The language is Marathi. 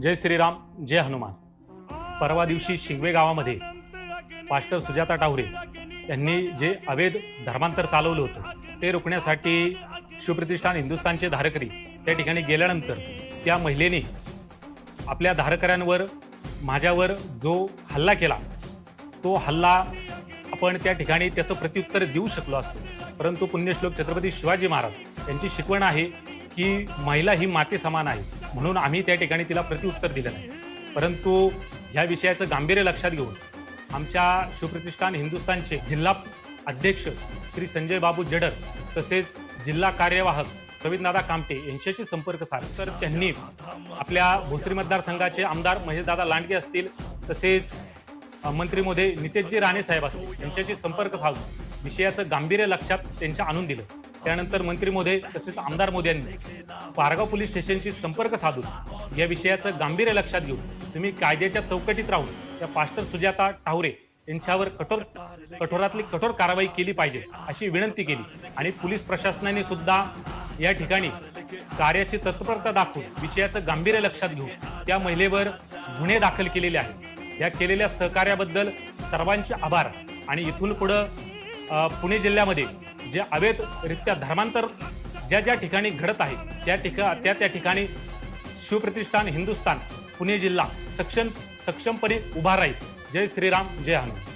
जय श्रीराम जय हनुमान. परवा दिवशी शिंगवे गावामध्ये पास्टर सुजाता टावरे यांनी जे अवैध धर्मांतर चालवलं होतं ते रोखण्यासाठी शिवप्रतिष्ठान हिंदुस्थानचे धारकरी त्या ठिकाणी गेल्यानंतर त्या महिलेने आपल्या धारकऱ्यांवर माझ्यावर जो हल्ला केला तो हल्ला आपण त्या ठिकाणी त्याचं प्रत्युत्तर देऊ शकलो असतो. परंतु पुण्यश्लोक छत्रपती शिवाजी महाराज यांची शिकवण आहे की महिला ही माते समान आहे. म्हणून आम्ही त्या ठिकाणी तिला प्रत्युत्तर दिलं नाही. परंतु ह्या विषयाचं गांभीर्य लक्षात घेऊन आमच्या शिवप्रतिष्ठान हिंदुस्थानचे जिल्हा अध्यक्ष श्री संजय बाबू जडर तसेच जिल्हा कार्यवाहक प्रवीणदादा कामटे यांच्याशी संपर्क साधला. तर त्यांनी आपल्या भोसरी मतदारसंघाचे आमदार महेशदादा लांडगे असतील तसेच मंत्री मोदय नितेशजी राणे साहेब असतील यांच्याशी संपर्क साधून विषयाचं गांभीर्य लक्षात त्यांच्या आणून दिलं. त्यानंतर मंत्री मोदी तसेच आमदार मोदी यांनी पारगाव पोलीस स्टेशनशी संपर्क साधून या विषयाचं गांभीर्य लक्षात घेऊन तुम्ही कायद्याच्या चौकटीत राहून त्या पास्टर सुजाता टावरे यांच्यावर कठोर कठोरातली कठोर कारवाई केली पाहिजे अशी विनंती केली. आणि पोलीस प्रशासनाने सुद्धा या ठिकाणी कार्याची तत्परता दाखवून विषयाचं गांभीर्य लक्षात घेऊन त्या महिलेवर गुन्हे दाखल केलेले आहेत. या केलेल्या सहकार्याबद्दल सर्वांचे आभार. आणि इथून पुढं पुणे जिल्ह्यामध्ये जे अवैधरित्या धर्मांतर ज्या ज्या ठिकाणी घडत आहे त्या ठिका त्या त्या ठिकाणी शिवप्रतिष्ठान हिंदुस्थान पुणे जिल्हा सक्षम सक्षमपणे उभा राहील. जय श्रीराम जय हनुमान.